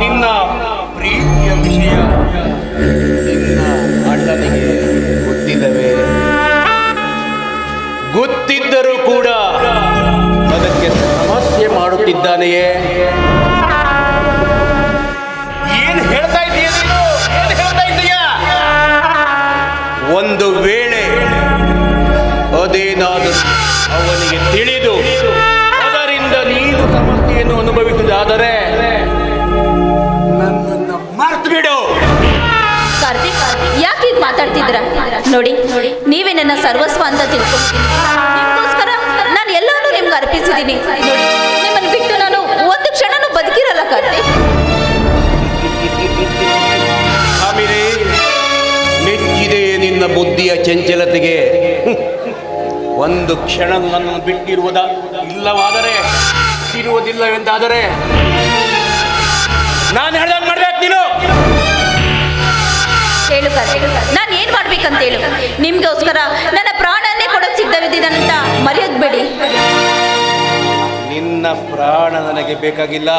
ನನ್ನ ಪ್ರೀತಿಯ ವಿಷಯ ನಿನ್ನ ಅಣ್ಣನಿಗೆ ಗೊತ್ತಿದ್ದವೆ ಗೊತ್ತಿದ್ದರೂ ಕೂಡ ಅದಕ್ಕೆ ಸಮಸ್ಯೆ ಮಾಡುತ್ತಿದ್ದಾನೆಯೇ? ಏನು ಹೇಳ್ತಾ ಏನ್ ಹೇಳ್ತಾ ಒಂದು ವೇಳೆ ಅದೇನಾದರೂ ಅವನಿಗೆ ತಿಳಿದು ಅದರಿಂದ ನೀನು ಸಮಸ್ಯೆಯನ್ನು ಅನುಭವಿಸುವುದಾದರೆ ಮಾತಾಡ್ತಿದ್ರ ನೋಡಿ, ನೀವೇ ನನ್ನ ಸರ್ವಸ್ವ ಅಂತ ತಿಳ್ಕೊಳ್ತೀನಿ ನಿಮಗೋಸ್ಕರ ನಾನು ಎಲ್ಲರೂ ನಿಮ್ಗೆ ಅರ್ಪಿಸಿದ್ದೀನಿ. ನೋಡಿ, ನಿಮ್ಮನ್ನು ಬಿಟ್ಟು ನಾನು ಒಂದು ಕ್ಷಣನೂ ಬದುಕಿರಲ್ಲ ಕರ್ತಿ ನಿನ್ನ ಬುದ್ಧಿಯ ಚಂಚಲತೆಗೆ. ಒಂದು ಕ್ಷಣ ನನ್ನನ್ನು ಬಿಟ್ಟಿರುವುದ ಇಲ್ಲವಾದರೆ, ಇರುವುದಿಲ್ಲವೆಂದಾದರೆ. ನಾನು ಹೇಳ್ದಂಗೆ ಮಾಡ್ಬೇಕು ನೀನು. ಹೇಳು ನಾನು ಏನು ಮಾಡ್ಬೇಕಂತ ಹೇಳು ನಿಮಗೋಸ್ಕರ ನನ್ನ ಪ್ರಾಣನೇ ಕೊಡಕ್ ಸಿದ್ಧವಿದ್ದೀನಂತ ಮರೆಯೋದ್ಬೇಡಿ. ನಿನ್ನ ಪ್ರಾಣ ನನಗೆ ಬೇಕಾಗಿಲ್ಲ.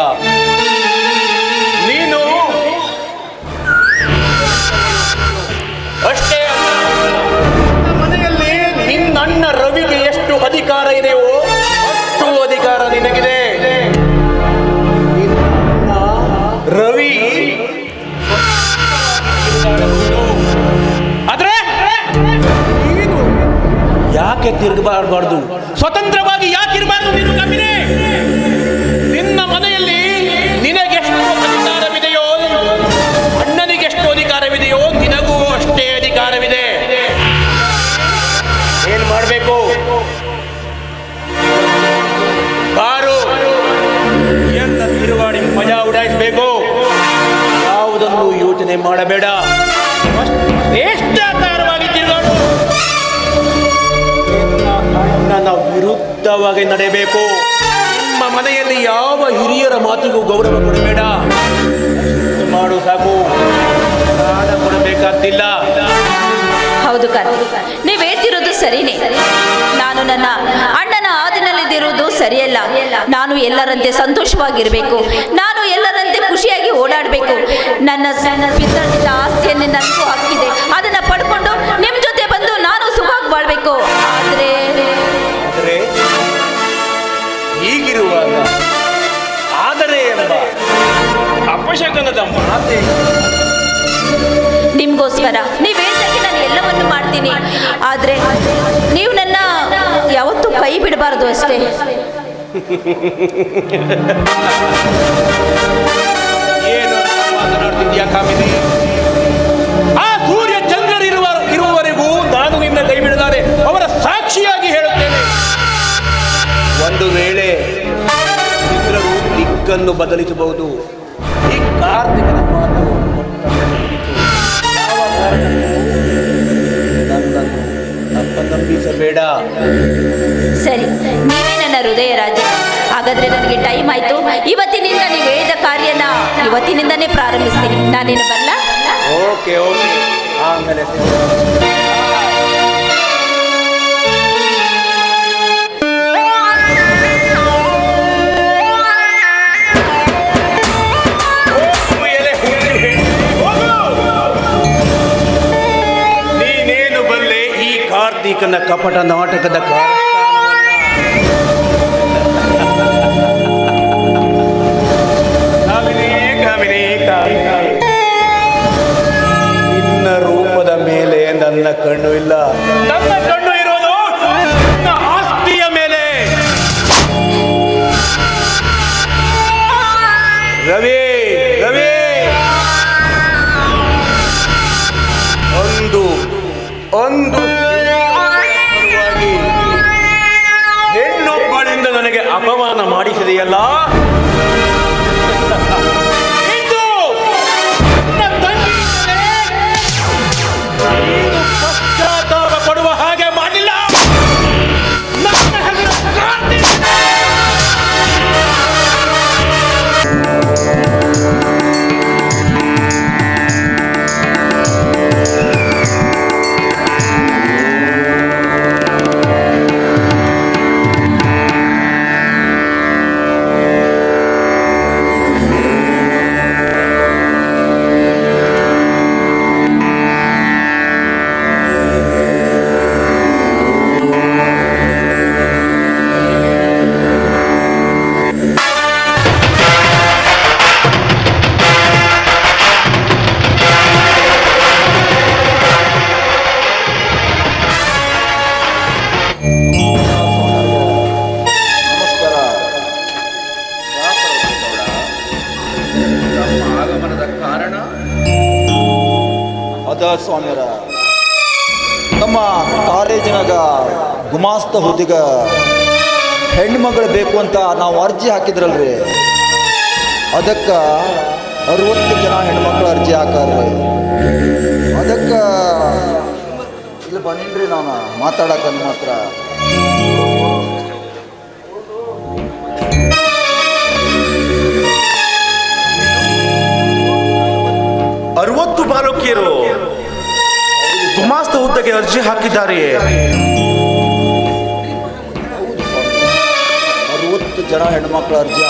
ನೀನು ಅಷ್ಟೇ ಅಲ್ಲ. ನನ್ನ ಮನೆಯಲ್ಲಿ ನಿನ್ನಣ್ಣ ರವಿಗೆ ಎಷ್ಟು ಅಧಿಕಾರ ಇದೆಯೋ ಅಷ್ಟು ಅಧಿಕಾರ ನಿನಗಿದೆ. ಆದ್ರೆ ನೀನು ಯಾಕೆ ತಿರುಗಬಾರಬಾರ್ದು? ಸ್ವತಂತ್ರವಾಗಿ ಮಾಡಬೇಡ. ಎಷ್ಟಾಕಾರವಾಗಿ ನನ್ನ ವಿರುದ್ಧವಾಗಿ ನಡೆಯಬೇಕು. ನಿಮ್ಮ ಮನೆಯಲ್ಲಿ ಯಾವ ಹಿರಿಯರ ಮಾತಿಗೂ ಗೌರವ ಕೊಡಬೇಡ. ಮಾಡು ಸಾಕು. ಕೊಡಬೇಕಾಗ್ತಿಲ್ಲ. ಹೌದು ನೀವ್ ಹೇಳ್ತಿರೋದು ಸರಿನೇ. ನಾನು ನನ್ನ ಅಣ್ಣನ ಆದಿನಲ್ಲಿದ್ದಿರೋದು ಸರಿಯಲ್ಲ. ನಾನು ಎಲ್ಲರಂತೆ ಸಂತೋಷವಾಗಿರಬೇಕು. ನಾನು ಎಲ್ಲರಂತೆ ಖುಷಿಯಾಗಿ ಓಡಾಡಬೇಕು. ನನ್ನ ನನ್ನ ವಿತರಿಸಿದ ಆಸ್ತಿಯನ್ನು ನನಗೂ ಹಾಕಿದೆ. ಅದನ್ನ ಪಡ್ಕೊಂಡು ನಿಮ್ಮ ಜೊತೆ ಬಂದು ನಾನು ಸುಖವಾಗಿ ಬಾಳ್ಬೇಕು. ಆದ್ರೆ ಆದರೆ ಹೀಗಿರುವಾಗ ಆದರೆ ಎಂಬ ಅಪಶಕನದ ಮಾತೆ ನಿಮ್ಗೋಸ್ಕರ. ನೀವು ಹೇಳ್ದಾಗೆ ನಾನು ಎಲ್ಲವನ್ನು ಮಾಡ್ತೀನಿ. ಆದ್ರೆ ನೀವು ನನ್ನ ಯಾವತ್ತೂ ಕೈ ಬಿಡಬಾರ್ದು ಅಷ್ಟೇ. ಏನು ಮಾತನಾಡ್ತಿದ್ಯಾ ಕಾಮಿನಿ? ಆ ಸೂರ್ಯ ಚಂದ್ರರಿರುವ ಇರುವವರೆಗೂ ನಾನು ನಿನ್ನ ಕೈ ಬಿಡಲಾರೆ. ಅವರ ಸಾಕ್ಷಿಯಾಗಿ ಹೇಳುತ್ತೇನೆ. ಒಂದು ವೇಳೆ ಚಂದ್ರರು ದಿಕ್ಕನ್ನು ಬದಲಿಸಬಹುದು. ಈ ಕಾರ್ತಿಕನ ಮಾತು ಅಪನಂಬಿಸಬೇಡ ಸರಿ ನೀವೇ ನನ್ನ ಹೃದಯ ರಾಜ. ಹಾಗಾದ್ರೆ ನನಗೆ ಟೈಮ್ ಆಯ್ತು. ಇವತ್ತಿನಿಂದ ನೀವು ಹೇಳಿದ ಕಾರ್ಯನ ಇವತ್ತಿನಿಂದನೇ ಪ್ರಾರಂಭಿಸ್ತೀನಿ. ನಾನೇನು ಬರಲ್ಲ ಓಕೆ ಓಕೆ ಆಮೇಲೆ ಕಾರ್ತೀಕನ ಕಪಟ ನಾಟಕದ ಕಾಮಿನಿ ಕಾಮಿನಿ ಕಾಮಿನಿ. ನಿನ್ನ ರೂಪದ ಮೇಲೆ ನನ್ನ ಕಣ್ಣು ಇಲ್ಲ. ನನ್ನ ಕಣ್ಣು ಇರೋದು ನನ್ನ ಆಸ್ತಿಯ ಮೇಲೆ. ರವಿ ರವಿ. ಒಂದು ಒಂದು. ಅಪಮಾನ ಮಾಡಿಸಿದೆಯಲ್ಲ? ಹಾಕಿದ್ರಲ್ರಿ ಅದಕ್ಕೆ ಅರವತ್ತು ಜನ ಹೆಣ್ಮಕ್ಳು ಅರ್ಜಿ ಹಾಕಾರ್ರಿ ಅದಕ್ಕೆ ಇಲ್ಲಿ ಬಂದಿನ್ರಿ ನಾನು, ಮಾತಾಡಕ್ಕೆ ನಿಮ್ಮ ಹತ್ರ. ಅರವತ್ತು ಬಾಲಕಿಯರು ಗುಮಾಸ್ತ ಹುದ್ದೆಗೆ ಅರ್ಜಿ ಹಾಕಿದ್ದಾರೆ ಜನ ಹೆಣ್ಮಕ್ಳು ಅರ್ಜಿ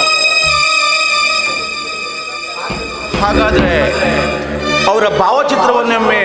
ಹಾಗಾದ್ರೆ ಅವರ ಭಾವಚಿತ್ರವನ್ನೊಮ್ಮೆ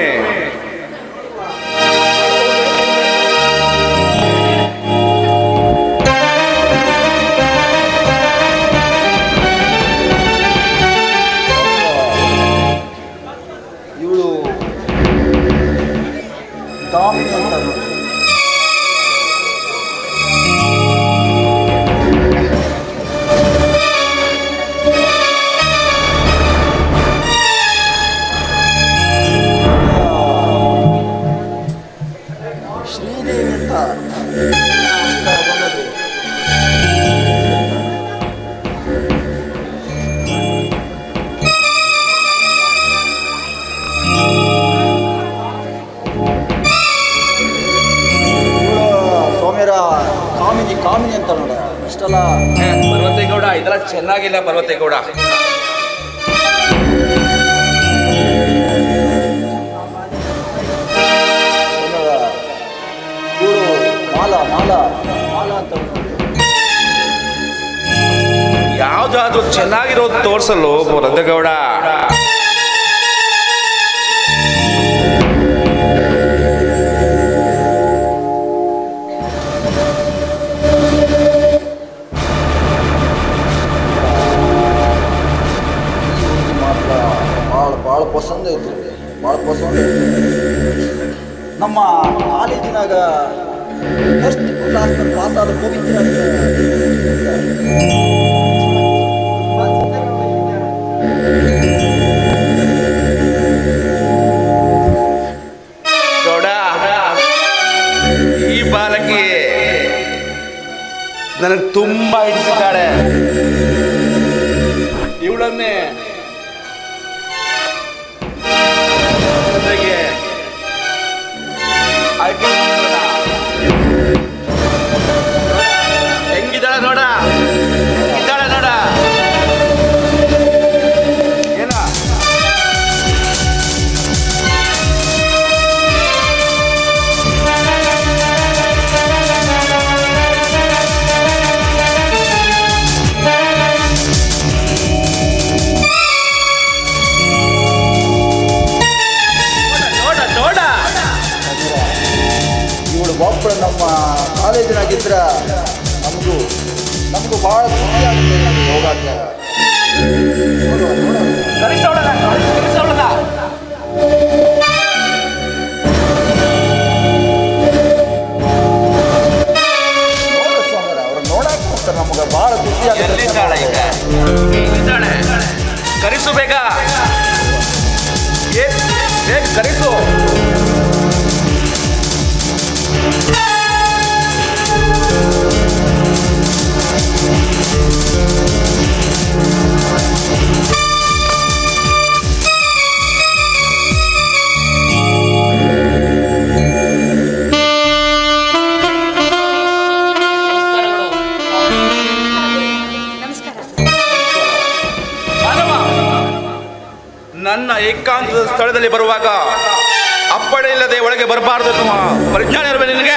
ಪರಿಜ್ಞಾನ ಇರಬೇಕು ನಿನಗೆ.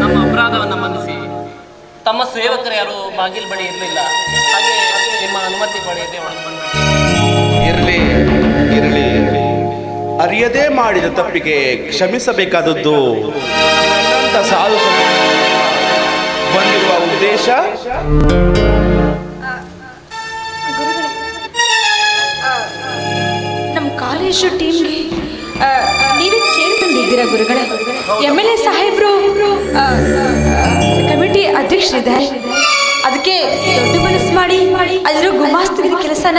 ನಮ್ಮ ಅಪರಾಧವನ್ನು ಮನ್ನಿಸಿ ತಮ್ಮ ಸೇವಕರು ಯಾರು ಬಾಗಿಲು ಬಳಿ ಇರಲಿಲ್ಲ. ಹಾಗೆ ನಿಮ್ಮ ಅನುಮತಿ ಪಡೆಯದೆ ಒಳಗೆ ಬಂದ್ಬಿಟ್ಟು ಇರಲಿ ಇರಲಿ ಅರಿಯದೇ ಮಾಡಿದ ತಪ್ಪಿಗೆ ಕ್ಷಮಿಸಬೇಕಾದದ್ದು ಸಾಧು ಬಂದಿರುವ ಉದ್ದೇಶ? ನಮ್ಮ ಕಾಲೇಜು ಟೀಮ್ ಗುರುಗಳೇ ಎಂ ಎಲ್ ಎ ಸಾಹೇಬ್ರು ಕಮಿಟಿ ಅಧ್ಯಕ್ಷರಿದ್ದಾರೆ. ಅದಕ್ಕೆ ದೊಡ್ಡ ಮನಸ್ಸು ಮಾಡಿ ಅದರ ಗುಮಾಸ್ತಗಿದ ಕೆಲಸನ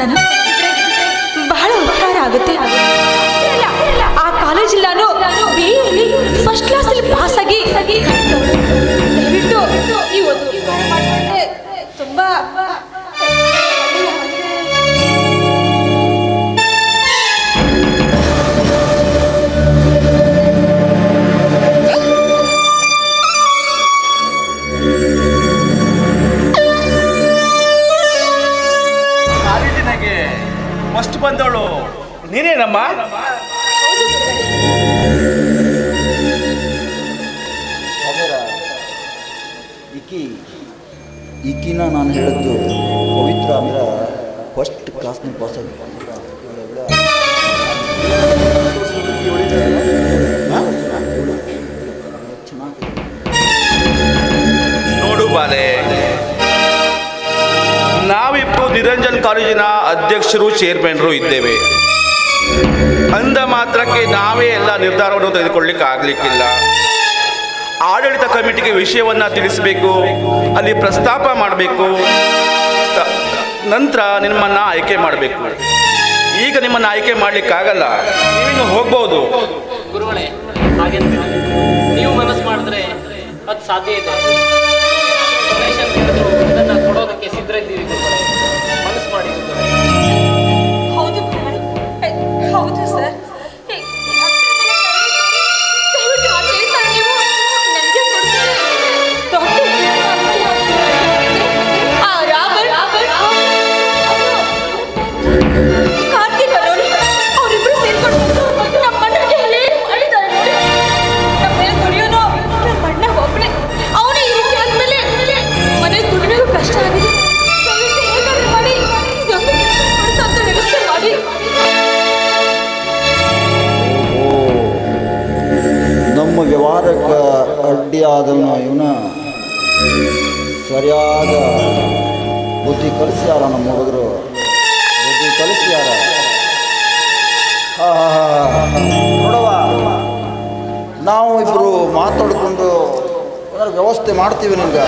ನನ್ನ ಬಹಳ ಉಪಕಾರ ಆಗುತ್ತೆ. ಆ ಕಾಲೇಜಲ್ಲಿ ನಾನು ಬಿಎಲ್ಲಿ ಫಸ್ಟ್ ಕ್ಲಾಸಲ್ಲಿ ಪಾಸ್ ಆಗಿ ದಯವಿಟ್ಟು ಈ ಒಂದು ಫಸ್ಟ್ ಬಂದವಳು. ನೀನೇನಮ್ಮ? ಇಕ್ಕಿ ಈಕಿನ ನಾನು ಹೇಳಿದ್ದು ಪವಿತ್ರ ಅಂದ್ರೆ ಫಸ್ಟ್ ಕ್ಲಾಸ್ನ ಪಾಸ್ ಆಗಿ. ನೋಡು ಬಾಲೆ. ನಿರಂಜನ್ ಕಾಲೇಜಿನ ಅಧ್ಯಕ್ಷರು ಚೇರ್ಮನ್ರು ಇದ್ದೇವೆ. ಅಂದ ಮಾತ್ರಕ್ಕೆ ನಾವೇ ಎಲ್ಲ ನಿರ್ಧಾರವನ್ನು ತೆಗೆದುಕೊಳ್ಳಿಕ್ಕೆ ಆಗ್ಲಿಕ್ಕಿಲ್ಲ. ಆಡಳಿತ ಕಮಿಟಿಗೆ ವಿಷಯವನ್ನ ತಿಳಿಸಬೇಕು, ಅಲ್ಲಿ ಪ್ರಸ್ತಾಪ ಮಾಡಬೇಕು ನಂತರ ನಿಮ್ಮನ್ನ ಆಯ್ಕೆ ಮಾಡಬೇಕು. ಈಗ ನಿಮ್ಮನ್ನ ಆಯ್ಕೆ ಮಾಡ್ಲಿಕ್ಕಾಗಲ್ಲ, ನೀವಿನ್ನು ಹೋಗ್ಬೋದು. ನೀವು ಮನಸ್ಸು ಮಾಡಿದ್ರೆ ಅದು ಸಾಧ್ಯ ಇದೆ ಡೊನೇಷನ್ ಕೇಳಿದ್ರು ಇದನ್ನು ಕೊಡೋದಕ್ಕೆ ಸಿದ್ಧ ಇದ್ದೀವಿ ಮನಸ್ಸು ಮಾಡಿ ಹೌದು. ಹೌದು ಸರ್ ವ್ಯವಹಾರಕ್ಕೆ ಅಡ್ಡಿಯಾದವನು ಇವನ ಸರಿಯಾದ ಬುದ್ಧಿ ಕಲಿಸ್ಯಾರ ನಮ್ಮ ಹುಡುಗರು. ಬುದ್ಧಿ ಕಲಿಸ್ಯಾರ. ನೋಡವ ನಾವು ಇಬ್ಬರು ಮಾತಾಡಿಕೊಂಡು ಏನಾದ್ರು ವ್ಯವಸ್ಥೆ ಮಾಡ್ತೀವಿ ನಿಮ್ಗೆ.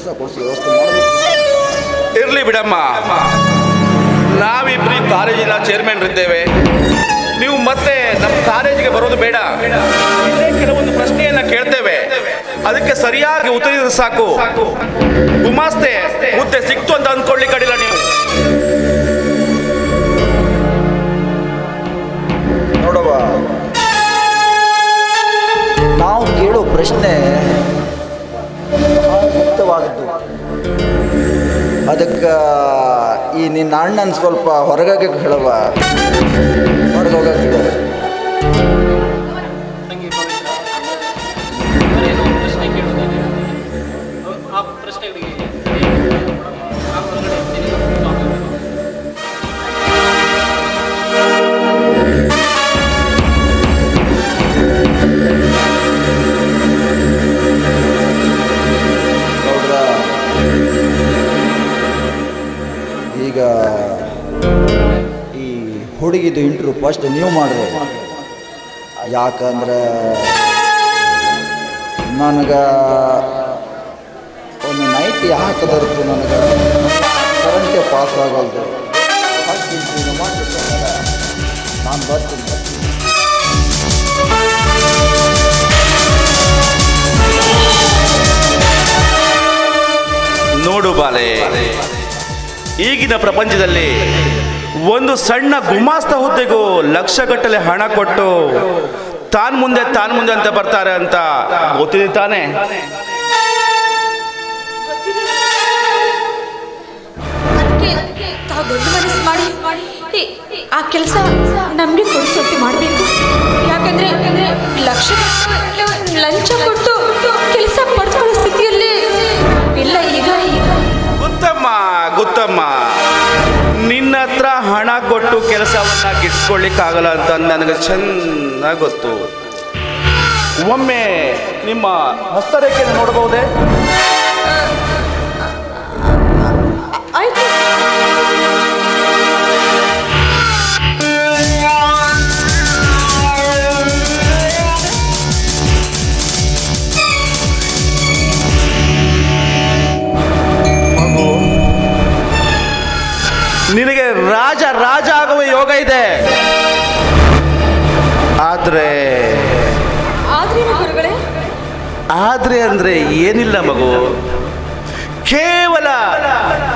ಕೆಲಸ ಕೊಡಿಸಿ ವ್ಯವಸ್ಥೆ ಇರ್ಲಿ ಬಿಡಮ್ಮ. ನಾವಿಬ್ರಿ ಕಾಲೇಜಿನ ಚೇರ್ಮನ್ ಇದ್ದೇವೆ. ನೀವು ಮತ್ತೆ ನಮ್ಮ ಕಾಲೇಜಿಗೆ ಬರೋದು ಬೇಡ. ಕೆಲವೊಂದು ಪ್ರಶ್ನೆಯನ್ನ ಕೇಳ್ತೇವೆ. ಅದಕ್ಕೆ ಸರಿಯಾಗಿ ಉತ್ತರಿಸಿದ್ರೆ ಸಾಕು. ಗುಮಾಸ್ತೆ ಹುದ್ದೆ ಸಿಕ್ತು ಅಂತ ಅಂದ್ಕೊಳ್ಳಿ ಕಡಿಲ್ಲ ನೀವು. ಈ ನಿನ್ನ ಅಣ್ಣನ ಸ್ವಲ್ಪ ಹೊರಗಾಗ ಹೇಳವ ಹೊರಗೆ ಹೋಗಕ್ಕೆ ಹುಡುಗಿದು ಇಂಟ್ರೂ ಫಸ್ಟ್ ನೀವು ಮಾಡ್ರಿ. ಯಾಕಂದ್ರೆ ನನಗೆ ಒಂದು ನೈಟ್ ಹಾಕದರ್ತು ನನಗೆ? ಕರೆಂಟೇ ಪಾಸ್ ಆಗಲ್ದು. ಫಸ್ಟ್ ನಾನು ಬರ್ತೀನಿ. ನೋಡು ಬಾಲೆ. ಈಗಿನ ಪ್ರಪಂಚದಲ್ಲಿ ಒಂದು ಸಣ್ಣ ಗುಮಾಸ್ತ ಹುದ್ದೆಗೂ ಲಕ್ಷಗಟ್ಟಲೆ ಹಣ ಕೊಟ್ಟು ತಾನ್ ಮುಂದೆ ತಾನ್ ಮುಂದೆ ಅಂತ ಬರ್ತಾರೆ ಅಂತ ಗೊತ್ತಿದೆ ತಾನೆ? ಆ ಕೆಲಸ ನಮಗೆ ಕೊಡಿಸೋಕೆ ಮಾಡಬೇಕು. ಯಾಕಂದ್ರೆ ಲಕ್ಷ ಲಂಚ ಕೊಟ್ಟು ಕೆಲಸ ಪಡ್ಕೊಳ್ಳೋ ಸ್ಥಿತಿಯಲ್ಲಿ ಇಲ್ಲ ಈಗ. ಗುತ್ತಮ್ಮ ಗುತ್ತಮ್ಮ. ಹಣ ಕೊಟ್ಟು ಕೆಲಸವನ್ನ ಗಿಟ್ಸ್ಕೊಳ್ಳಿಕ್ಕಾಗಲ್ಲ ಅಂತ ನನಗೆ ಚೆನ್ನಾಗಿ ಗೊತ್ತು. ಒಮ್ಮೆ ನಿಮ್ಮ ಹಸ್ತರೇಖೆಯನ್ನು ನೋಡಬಹುದೇ? ಅಂದ್ರೆ ಏನಿಲ್ಲ ಮಗು. ಕೇವಲ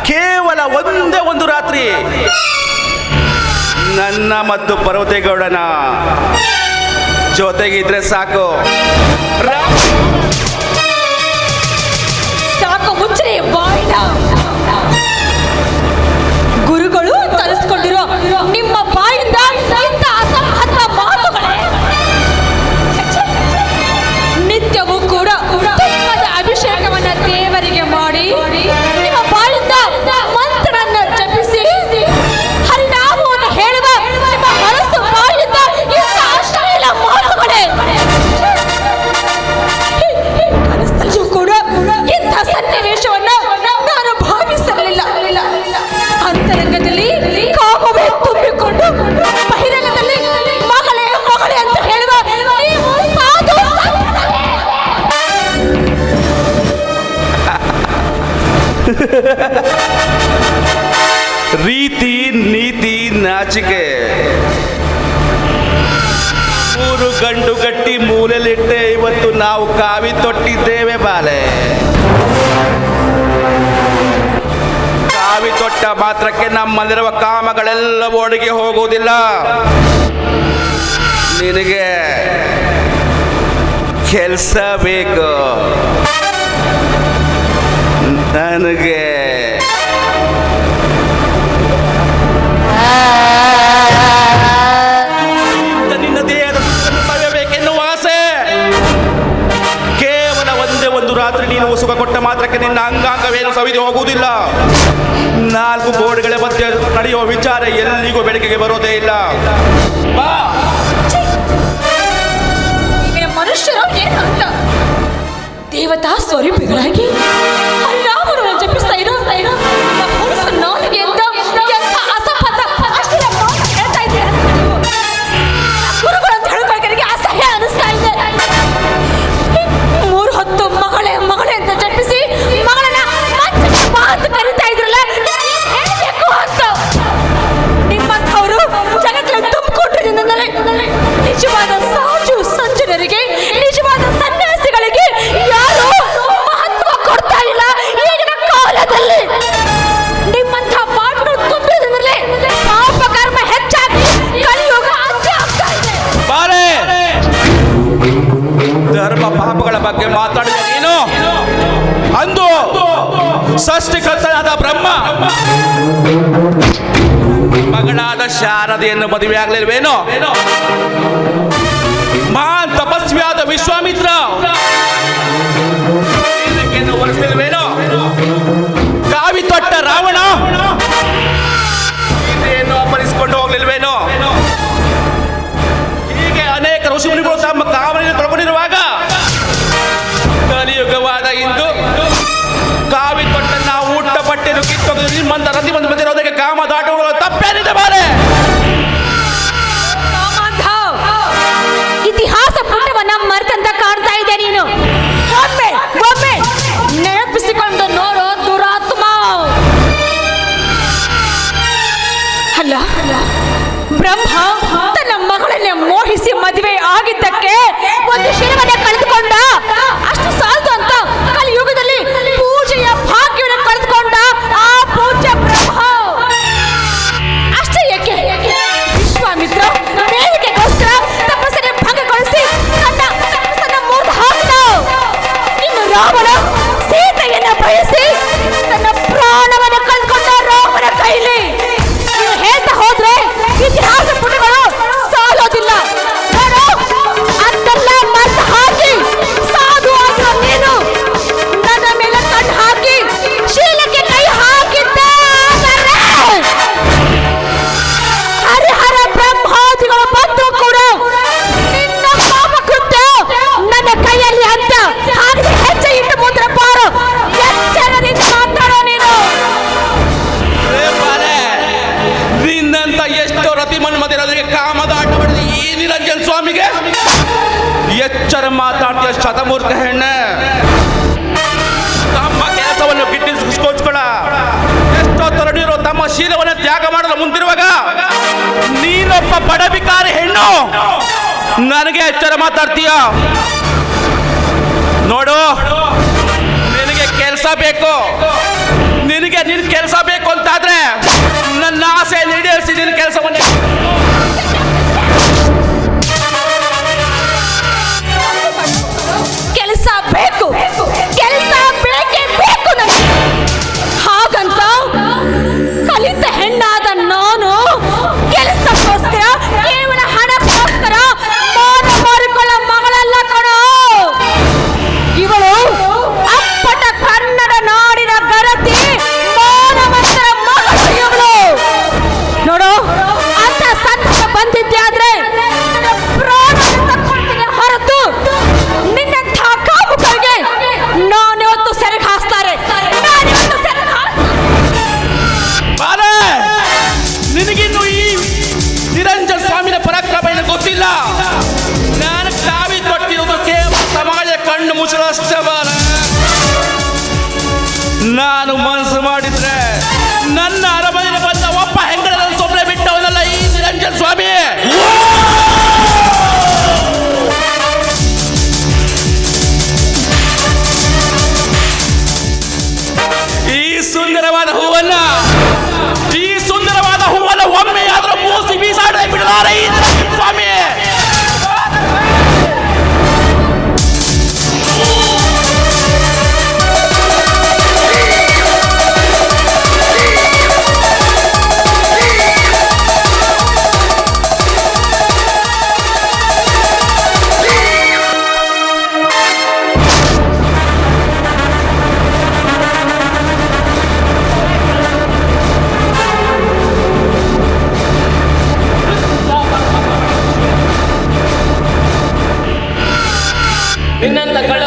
ಕೇವಲ ಒಂದೇ ಒಂದು ರಾತ್ರಿ. ನನ್ನ ಮತ್ತು ಪರ್ವತೇಗೌಡನ ಜೊತೆಗಿದ್ರೆ ಸಾಕು. ಸಾಕು ಗುರುಗಳು ತರಿಸ್ಕೊಂಡಿರೋ ರೀತಿ ನೀತಿ ನಾಚಿಕೆ. ಮೂರು ಗಂಡು ಗಟ್ಟಿ ಮೂಲೆಲಿಟ್ಟೆ ಇವತ್ತು ನಾವು ಕಾವಿ ತೊಟ್ಟಿದ್ದೇವೆ ಬಾಲೆ. ಕಾವಿ ತೊಟ್ಟ ಮಾತ್ರಕ್ಕೆ ನಮ್ಮಲ್ಲಿರುವ ಕಾಮಗಳೆಲ್ಲ ಓಡಿಗೆ ಹೋಗುವುದಿಲ್ಲ. ನಿನಗೆ ಕೆಲಸ ಬೇಕು. ನನಗೆ. ನಿನ್ನ ದೇಹದ ಸುಖವನ್ನು ಆಸೆ. ಕೇವಲ ಒಂದೇ ಒಂದು ರಾತ್ರಿ ನೀನು ಸುಖ ಕೊಟ್ಟ ಮಾತ್ರಕ್ಕೆ ನಿನ್ನ ಅಂಗಾಂಗವೇನು ಸವಿದು ಹೋಗುವುದಿಲ್ಲ. ನಾಲ್ಕು ಬೋರ್ಡ್ಗಳ ಮಧ್ಯೆ ನಡೆಯುವ ವಿಚಾರ ಎಲ್ಲಿಗೂ ಬೆಳಕಿಗೆ ಬರೋದೇ ಇಲ್ಲ. ಮನುಷ್ಯರು ದೇವತಾ ಸ್ವರೂಪಿಗಳಾಗಿ? ಬಗ್ಗೆ ಮಾತಾಡಿದ ನೀನು? ಅಂದು ಸೃಷ್ಟಿಕರ್ತನಾದ ಬ್ರಹ್ಮ, ಮಗಳಾದ ಶಾರದೆಯನ್ನು ಮದುವೆ ಆಗ್ಲಿಲ್ವೇನೋ? ಮಹಾನ್ ತಪಸ್ವಿಯಾದ ವಿಶ್ವಾಮಿತ್ರ ಕಾವಿ ತೊಟ್ಟ ರಾವಣ ಭಾಗ್ಯ ಶತಮೂರ್ತ ಹೆಣ್ಣೆ. ತಮ್ಮ ಕೆಲಸವನ್ನು ಗಿಟ್ಟಿಸಿಕೊಳ್ಳ ಎಷ್ಟೋ ತೊರಡಿರೋ ತಮ್ಮ ಶೀಲವನ್ನು ತ್ಯಾಗ ಮಾಡಲು ಮುಂದಿರುವಾಗ, ನೀನೊಬ್ಬ ಬಡಬಿಕಾರಿ ಹೆಣ್ಣು. ನನಗೆ ಎಚ್ಚರ ಮಾತಾಡ್ತೀಯ? ನೋಡು, ನಿನಗೆ ಕೆಲಸ ಬೇಕು. ನಿನಗೆ ನಿನ್ ಕೆಲಸ ಬೇಕು ಅಂತಾದ್ರೆ, ನನ್ನ ಆಸೆ ನಿನ್ನಂತ ಕಳ್ಳ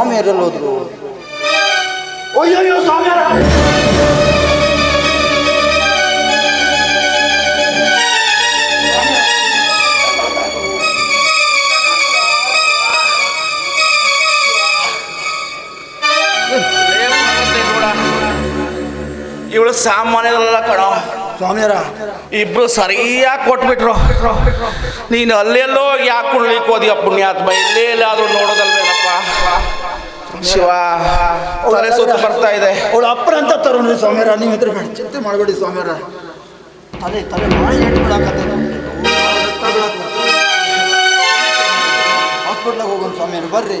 ಸ್ವಾಮಿ ಯಾರೆಲ್ಲ ಹೋದ್ರು. ಅಯ್ಯೋ ಸ್ವಾಮಿ ಇವಳು ಸಾಮಾನ್ಯರಲ್ಲ ಕಣ. ಸ್ವಾಮಿಯರ. ಇಬ್ರು ಸರಿಯಾಗಿ ಕೊಟ್ಬಿಟ್ರು. ನೀನು ಅಲ್ಲೆಲ್ಲೋ ಯಾಕೆ ಕುಡ್ಲಿಕ್ಕೆ ಹೋದಿಯ ಪುಣ್ಯಾತ್ಮ? ಇಲ್ಲೇ ಎಲ್ಲಾದ್ರೂ ನೋಡೋದಲ್ವೇನಪ್ಪ? ಶಿವ ತಲೆ ಸುತ್ತ ಬರ್ತಾ ಇದೆ. ಅವಳು ಅಪ್ಪರ ಅಂತ ತರೋಣ್ರಿ ಸ್ವಾಮಿಯರ ನೀವು ಹೆದರ್ಬೇಡಿ ಚಿಂತೆ ಮಾಡಬೇಡಿ ಸ್ವಾಮಿಯರ ತಲೆ ತಲೆ ಮಾಡಿ ಏಟು ಬಿಡಾಕತ್ತೆ ಹಾಸ್ಪಿಟ್ಲಾಗ ಹೋಗೋಣ ಸ್ವಾಮಿಯರು ಬರ್ರಿ.